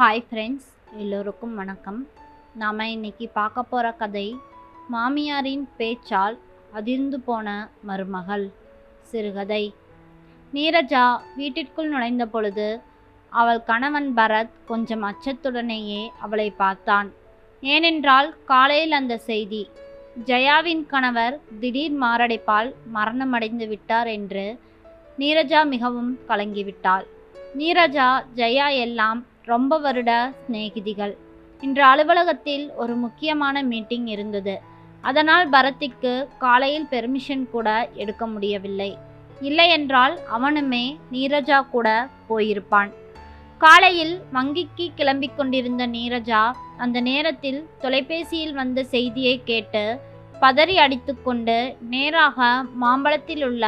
Hi friends எல்லோருக்கும் வணக்கம். நாம் இன்னைக்கு பார்க்க போகிற கதை மாமியாரின் பேச்சால் அதிர்ந்து போன மருமகள். சிறுகதை. நீரஜா வீட்டிற்குள் நுழைந்த பொழுது அவள் கணவன் பரத் கொஞ்சம் அச்சத்துடனேயே அவளை பார்த்தான். ஏனென்றால் காலையில் அந்த செய்தி ஜெயாவின் கணவர் திடீர் மாரடைப்பால் மரணமடைந்து விட்டார் என்று நீரஜா மிகவும் கலங்கிவிட்டாள். நீரஜா ஜெயா எல்லாம் ரொம்ப வருட சிநேகிதிகள். இன்று அலுவலகத்தில் ஒரு முக்கியமான மீட்டிங் இருந்தது. அதனால் பரத்திக்கு காலையில் பெர்மிஷன் கூட எடுக்க முடியவில்லை. இல்லையென்றால் அவனுமே நீரஜா கூட போயிருப்பான். காலையில் வங்கிக்கு கிளம்பிக் கொண்டிருந்த நீரஜா அந்த நேரத்தில் தொலைபேசியில் வந்த செய்தியை கேட்டு பதறி அடித்துக்கொண்டு நேராக மாம்பழத்தில் உள்ள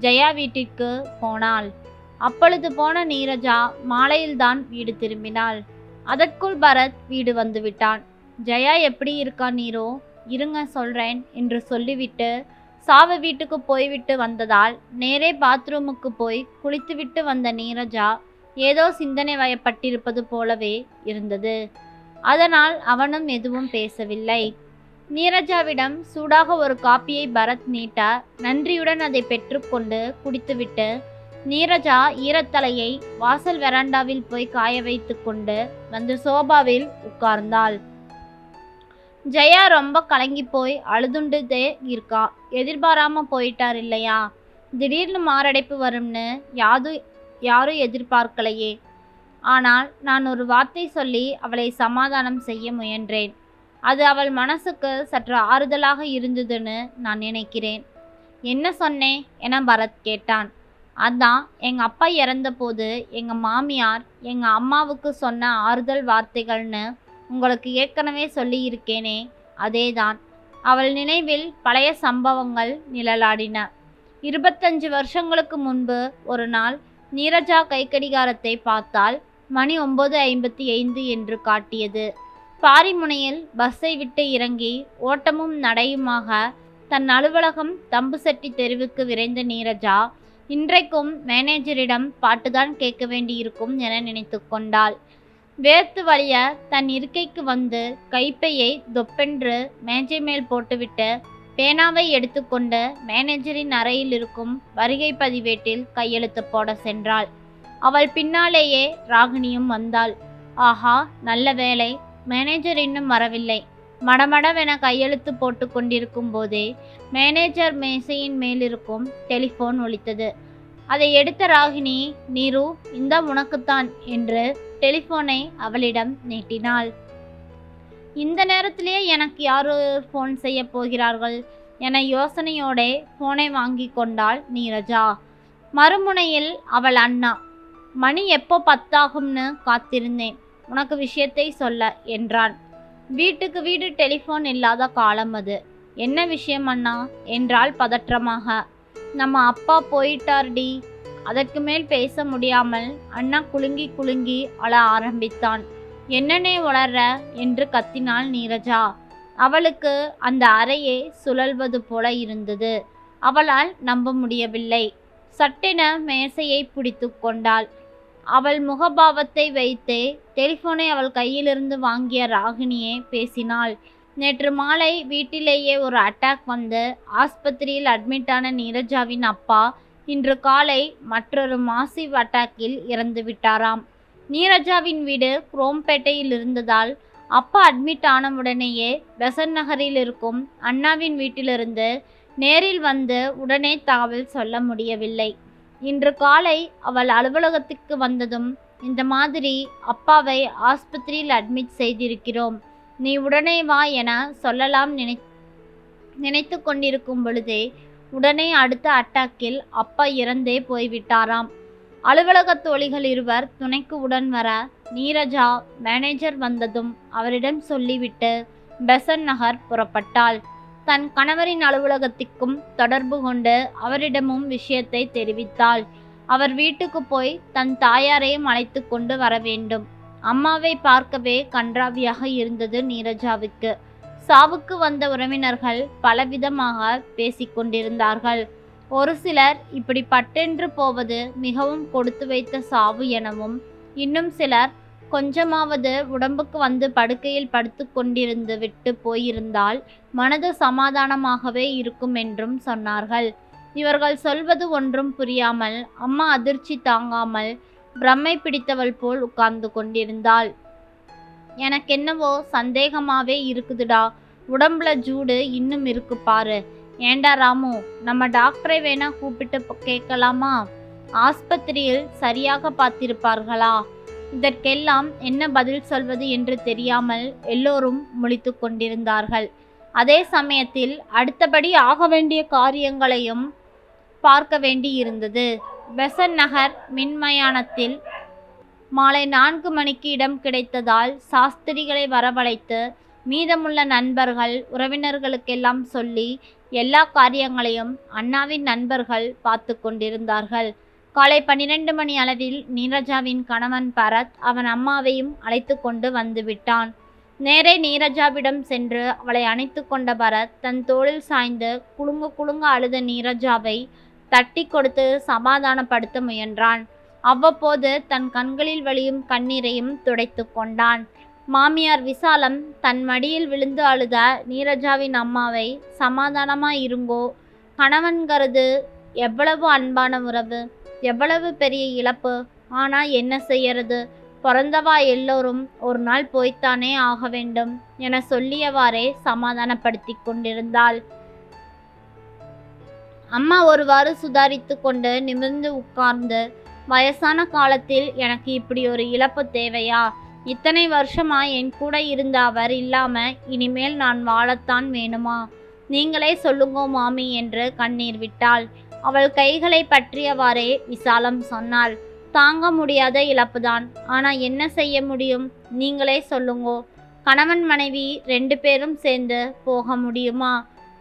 ஜெயா வீட்டிற்கு போனாள். அப்பொழுது போன நீரஜா மாலையில்தான் வீடு திரும்பினாள். அதற்குள் பரத் வீடு வந்துவிட்டான். ஜெயா எப்படி இருக்கா நீரோ? இருங்க சொல்றேன் என்று சொல்லிவிட்டு சாவு வீட்டுக்கு போய்விட்டு வந்ததால் நேரே பாத்ரூமுக்கு போய் குளித்துவிட்டு வந்த நீரஜா ஏதோ சிந்தனை வயப்பட்டிருப்பது போலவே இருந்தது. அதனால் அவனும் எதுவும் பேசவில்லை. நீரஜாவிடம் சூடாக ஒரு காப்பியை பரத் நீட்ட நன்றியுடன் அதை பெற்றுக்கொண்டு குடித்துவிட்டு நீரஜா ஈரத்தலையை வாசல் வெராண்டாவில் போய் காய வைத்து கொண்டு வந்து சோபாவில் உட்கார்ந்தாள். ஜெயா ரொம்ப கலங்கி போய் அழுதுண்டுதே இருக்கா. எதிர்பாராம போயிட்டார் இல்லையா? திடீர்னு மாரடைப்பு வரும்னு யாது யாரும் எதிர்பார்க்கலையே. ஆனால் நான் ஒரு வார்த்தை சொல்லி அவளை சமாதானம் செய்ய முயன்றேன். அது அவள் மனசுக்கு சற்று ஆறுதலாக இருந்ததுன்னு நான் நினைக்கிறேன். என்ன சொன்னேன் என பரத் கேட்டான். அதான் எங்கள் அப்பா இறந்தபோது எங்கள் மாமியார் எங்கள் அம்மாவுக்கு சொன்ன ஆறுதல் வார்த்தைகள்னு உங்களுக்கு ஏற்கனவே சொல்லியிருக்கேனே அதேதான். அவள் நினைவில் பழைய சம்பவங்கள் நிழலாடின. இருபத்தஞ்சு வருஷங்களுக்கு முன்பு ஒரு நாள் நீரஜா கைக்கடிகாரத்தை பார்த்தால் மணி ஒன்பது ஐம்பத்தி ஐந்து என்று காட்டியது. பாரிமுனையில் பஸ்ஸை விட்டு இறங்கி ஓட்டமும் நடையுமாக தன் அலுவலகம் தம்புசெட்டி தெருவுக்கு விரைந்த நீரஜா இன்றைக்கும் மேனேஜரிடம் பாட்டுதான் கேட்க வேண்டியிருக்கும் என நினைத்து கொண்டாள். வேர்த்து வழிய தன் இருக்கைக்கு வந்து கைப்பையை தொப்பென்று மேஜை மேல் போட்டுவிட்டு பேனாவை எடுத்துக்கொண்டு மேனேஜரின் அறையில் இருக்கும் வருகை பதிவேட்டில் கையெழுத்து போட சென்றாள். அவள் பின்னாலேயே ராகினியும் வந்தாள். ஆஹா நல்ல வேலை மேனேஜர் இன்னும் வரவில்லை. மடமடவென கையெழுத்து போட்டு கொண்டிருக்கும் போதே மேனேஜர் மேசையின் மேலிருக்கும் டெலிஃபோன் ஒலித்தது. அதை எடுத்த ராகினி நீரு இந்த உனக்குத்தான் என்று டெலிஃபோனை அவளிடம் நீட்டினாள். இந்த நேரத்திலேயே எனக்கு யாரு ஃபோன் செய்ய போகிறார்கள்? என யோசனையோடே ஃபோனை வாங்கி கொண்டாள் நீரஜா. மறுமுனையில் அவள் அண்ணா மணி எப்போ பத்தாகும்னு காத்திருந்தேன். உனக்கு விஷயத்தை சொல்ல என்றான். வீட்டுக்கு வீடு டெலிஃபோன் இல்லாத காலம் அது. என்ன விஷயம் அண்ணா? என்றால் பதற்றமாக. நம்ம அப்பா போயிட்டார்டி. அதற்கு மேல் பேச முடியாமல் அண்ணா குலுங்கி குலுங்கி அழ ஆரம்பித்தான். என்னனே வளர்ற? என்று கத்தினாள் நீரஜா. அவளுக்கு அந்த அறையே சுழல்வது போல இருந்தது. அவளால் நம்ப முடியவில்லை. சட்டென மேசையை பிடித்து கொண்டாள். அவள் முகபாவத்தை வைத்தே டெலிஃபோனை அவள் கையிலிருந்து வாங்கிய ராகினியே பேசினாள். நேற்று மாலை வீட்டிலேயே ஒரு அட்டாக் வந்து ஆஸ்பத்திரியில் அட்மிட்டான நீரஜாவின் அப்பா இன்று காலை மற்றொரு மாசிவ் அட்டாக்கில் இறந்து விட்டாராம். நீரஜாவின் வீடு குரோம்பேட்டையில் இருந்ததால் அப்பா அட்மிட் ஆனவுடனேயே பெசன் நகரில் இருக்கும் அண்ணாவின் வீட்டிலிருந்து நேரில் வந்து உடனே தகவல் சொல்ல முடியவில்லை. இன்று காலை அவள் அலுவலகத்துக்கு வந்ததும் இந்த மாதிரி அப்பாவை ஆஸ்பத்திரியில் அட்மிட் செய்திருக்கிறோம். நீ உடனே வா என சொல்லலாம் நினை நினைத்து கொண்டிருக்கும் பொழுதே உடனே அடுத்த அட்டாக்கில் அப்பா இறந்தே போய்விட்டாராம். அலுவலக தோழிகள் இருவர் துணைக்கு உடன் வர நீரஜா மேனேஜர் வந்ததும் அவரிடம் சொல்லிவிட்டு பெசன் நகர் புறப்பட்டாள். தன் கணவரின் அலுவலகத்திற்கும் தொடர்பு கொண்டு அவரிடமும் விஷயத்தை தெரிவித்தாள். அவர் வீட்டுக்கு போய் தன் தாயாரையும் அழைத்து கொண்டு வர வேண்டும். அம்மாவை பார்க்கவே கன்றாவியாக இருந்தது நீரஜாவுக்கு. சாவுக்கு வந்த உறவினர்கள் பலவிதமாக பேசிக்கொண்டிருந்தார்கள் ஒரு சிலர் இப்படி பட்டென்று போவது மிகவும் கொடுத்து வைத்த சாவு எனவும் இன்னும் சிலர் கொஞ்சமாவது உடம்புக்கு வந்து படுக்கையில் படுத்து கொண்டிருந்து விட்டு போயிருந்தால் மனது சமாதானமாகவே இருக்கும் என்றும் சொன்னார்கள். இவர்கள் சொல்வது ஒன்றும் புரியாமல் அம்மா அதிர்ச்சி தாங்காமல் பிரம்மை பிடித்தவள் போல் உட்கார்ந்து கொண்டிருந்தாள். எனக்கென்னவோ சந்தேகமாவே இருக்குதுடா. உடம்புல ஜூடு இன்னும் இருக்கு பாரு. ஏண்டா ராமு நம்ம டாக்டரை வேணா கூப்பிட்டு கேட்கலாமா? ஆஸ்பத்திரியில் சரியாக பார்த்திருப்பார்களா? இதற்கெல்லாம் என்ன பதில் சொல்வது என்று தெரியாமல் எல்லோரும் முழித்து கொண்டிருந்தார்கள். அதே சமயத்தில் அடுத்தபடி ஆக வேண்டிய காரியங்களையும் பார்க்க வேண்டி இருந்தது பெசன் நகர் மின்மயானத்தில் மாலை நான்கு மணிக்கு இடம் கிடைத்ததால் சாஸ்திரிகளை வரவழைத்து மீதமுள்ள நண்பர்கள் உறவினர்களுக்கெல்லாம் சொல்லி எல்லா காரியங்களையும் அண்ணாவின் நண்பர்கள் பார்த்து கொண்டிருந்தார்கள். காலை பன்னிரண்டு மணி அளவில் நீரஜாவின் கணவன் பரத் அவன் அம்மாவையும் அழைத்து கொண்டு வந்து விட்டான். நேரே நீரஜாவிடம் சென்று அவளை அணைத்து கொண்ட பரத் தன் தோளில் சாய்ந்து குலுங்க குலுங்க அழுத நீரஜாவை தட்டி கொடுத்து சமாதானப்படுத்த முயன்றான். அவ்வப்போது தன் கண்களில் வழியும் கண்ணீரையும் துடைத்து கொண்டான். மாமியார் விசாலம் தன் மடியில் விழுந்து அழுத நீரஜாவின் அம்மாவை சமாதானமாக இருங்கோ. கணவன்கிறது எவ்வளவு அன்பான உறவு. எவ்வளவு பெரிய இழப்பு? ஆனால் என்ன செய்யறது? பிறந்தவா எல்லோரும் ஒரு நாள் போய்த்தானே ஆக வேண்டும் என சொல்லியவாறே சமாதானப்படுத்தி கொண்டிருந்தாள். அம்மா ஒருவாறு சுதாரித்து கொண்டு நிமிர்ந்து உட்கார்ந்து வயசான காலத்தில் எனக்கு இப்படி ஒரு இழப்பு தேவையா? இத்தனை வருஷமா என் கூட இருந்த அவர் இல்லாம இனிமேல் நான் வாழத்தான் வேணுமா? நீங்களே சொல்லுங்கோ மாமி என்று கண்ணீர் விட்டாள். அவள் கைகளை பற்றியவாறே விசாலம் சொன்னாள். தாங்க முடியாத இழப்புதான். ஆனால் என்ன செய்ய முடியும்? நீங்களே சொல்லுங்கோ. கணவன் மனைவி ரெண்டு பேரும் சேர்ந்து போக முடியுமா?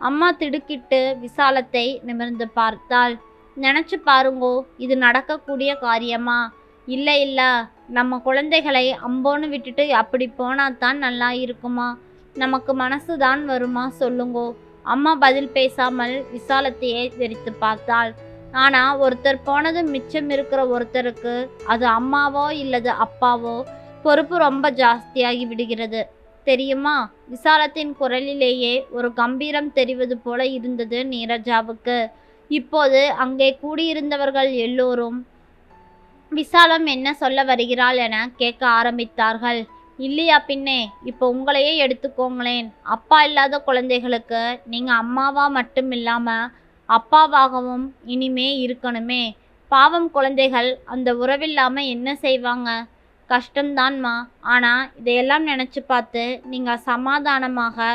அம்மா திடுக்கிட்டு விசாலத்தை நிமிர்ந்து பார்த்தாள். நினச்சி பாருங்கோ இது நடக்கக்கூடிய காரியமா? இல்லை இல்லை நம்ம குழந்தைகளை அம்போன்னு விட்டுட்டு அப்படி போனால் தான் நல்லா இருக்குமா? நமக்கு மனசு தான் வருமா? சொல்லுங்கோ. அம்மா பதில் பேசாமல் விசாலத்தையே வெறித்து பார்த்தாள். ஆனால் ஒருத்தர் போனது மிச்சம் இருக்கிற ஒருத்தருக்கு அது அம்மாவோ இல்லது அப்பாவோ? பொறுப்பு ரொம்ப ஜாஸ்தியாகி விடுகிறது. தெரியுமா? விசாலத்தின் குரலிலேயே ஒரு கம்பீரம் தெரிவது போல இருந்தது நீரஜாவுக்கு. இப்போது அங்கே கூடியிருந்தவர்கள் எல்லோரும் விசாலம் என்ன சொல்ல வருகிறாள் என கேட்க ஆரம்பித்தார்கள். இல்லையா பின்னே? இப்போ உங்களையே எடுத்துக்கோங்களேன். அப்பா இல்லாத குழந்தைகளுக்கு நீங்கள் அம்மாவா மட்டும் இல்லாமல் அப்பாவாகவும் இனிமே இருக்கணுமே. பாவம் குழந்தைகள் அந்த உறவில்லாமல் என்ன செய்வாங்க? கஷ்டம்தான்மா. ஆனால் இதையெல்லாம் நினச்சி பார்த்து நீங்கள் சமாதானமாக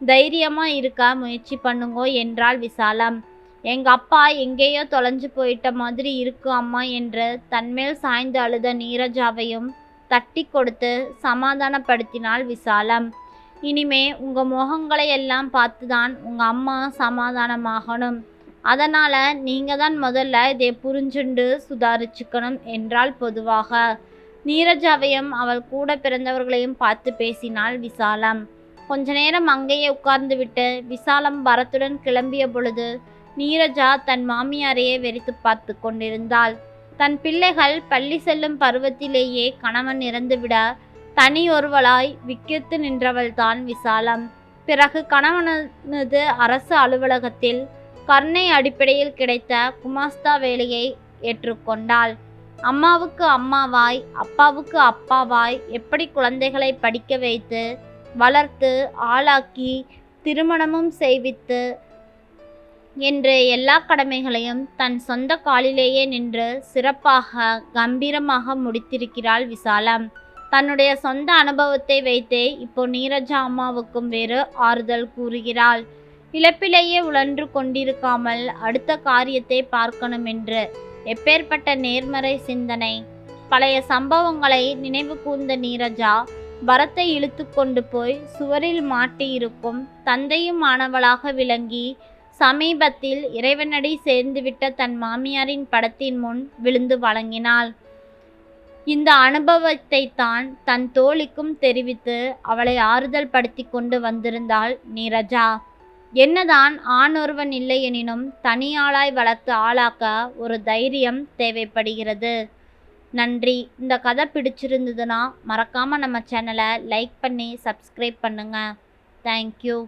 தைரியமாக இருக்க முயற்சி பண்ணுங்கோ என்றாள் விசாலம். எங்கள் அப்பா எங்கேயோ தொலைஞ்சு போயிட்ட மாதிரி இருக்கு அம்மா என்று தன்மேல் சாய்ந்து அழுத நீரஜாவையும் தட்டி கொடுத்து சமாதானப்படுத்தினாள் விசாலம். இனிமே உங்கள் முகங்களை எல்லாம் பார்த்து தான் உங்கள் அம்மா சமாதானமாகணும். அதனால் நீங்கள் தான் முதல்ல இதை புரிஞ்சுண்டு சுதாரிச்சுக்கணும் என்றால் பொதுவாக. நீரஜாவையும் அவள் கூட பிறந்தவர்களையும் பார்த்து பேசினாள் விசாலம். கொஞ்ச நேரம் அங்கேயே உட்கார்ந்து விட்டு விசாலம் பரத்துடன் கிளம்பிய பொழுது நீரஜா தன் மாமியாரையே வெறித்து பார்த்து கொண்டிருந்தாள். தன் பிள்ளைகள் பள்ளி செல்லும் பருவத்திலேயே கணவன் இறந்துவிட தனி ஒருவளாய் விக்கித்து நின்றவள்தான் விசாலம். பிறகு கணவனது அரசு அலுவலகத்தில் கருணை அடிப்படையில் கிடைத்த குமாஸ்தா வேலையை ஏற்றுக்கொண்டாள். அம்மாவுக்கு அம்மாவாய் அப்பாவுக்கு அப்பாவாய் எப்படி குழந்தைகளை படிக்க வைத்து வளர்த்து ஆளாக்கி திருமணமும் செய்வித்து என்று எல்லா கடமைகளையும் தன் சொந்த காலிலேயே நின்று சிறப்பாக கம்பீரமாக முடித்திருக்கிறாள் விசாலம். தன்னுடைய சொந்த அனுபவத்தை வைத்தே இப்போ நீரஜா அம்மாவுக்கும் வேறு ஆறுதல் கூறுகிறாள். இழப்பிலேயே உழன்று கொண்டிருக்காமல் அடுத்த காரியத்தை பார்க்கணும் என்று எப்பேற்பட்ட நேர்மறை சிந்தனை. பழைய சம்பவங்களை நினைவு கூர்ந்த நீரஜா பரத்தை இழுத்து கொண்டு போய் சுவரில் மாட்டியிருக்கும் தந்தையும் மாணவளாக விளங்கி சமீபத்தில் இறைவனடி சேர்ந்துவிட்ட தன் மாமியாரின் படத்தின் முன் விழுந்து வழங்கினாள். இந்த அனுபவத்தை தான் தன் தோழிக்கும் தெரிவித்து அவளை ஆறுதல் படுத்தி கொண்டு வந்திருந்தாள் நீரஜா என்னதான் ஆண் ஒருவன் இல்லை எனினும் தனியாளாய் வளர்த்து ஆளாக்க ஒரு தைரியம் தேவைப்படுகிறது. நன்றி. இந்த கதை பிடிச்சிருந்ததுன்னா மறக்காமல் நம்ம சேனலை லைக் பண்ணி சப்ஸ்கிரைப் பண்ணுங்கள் தேங்க்யூ.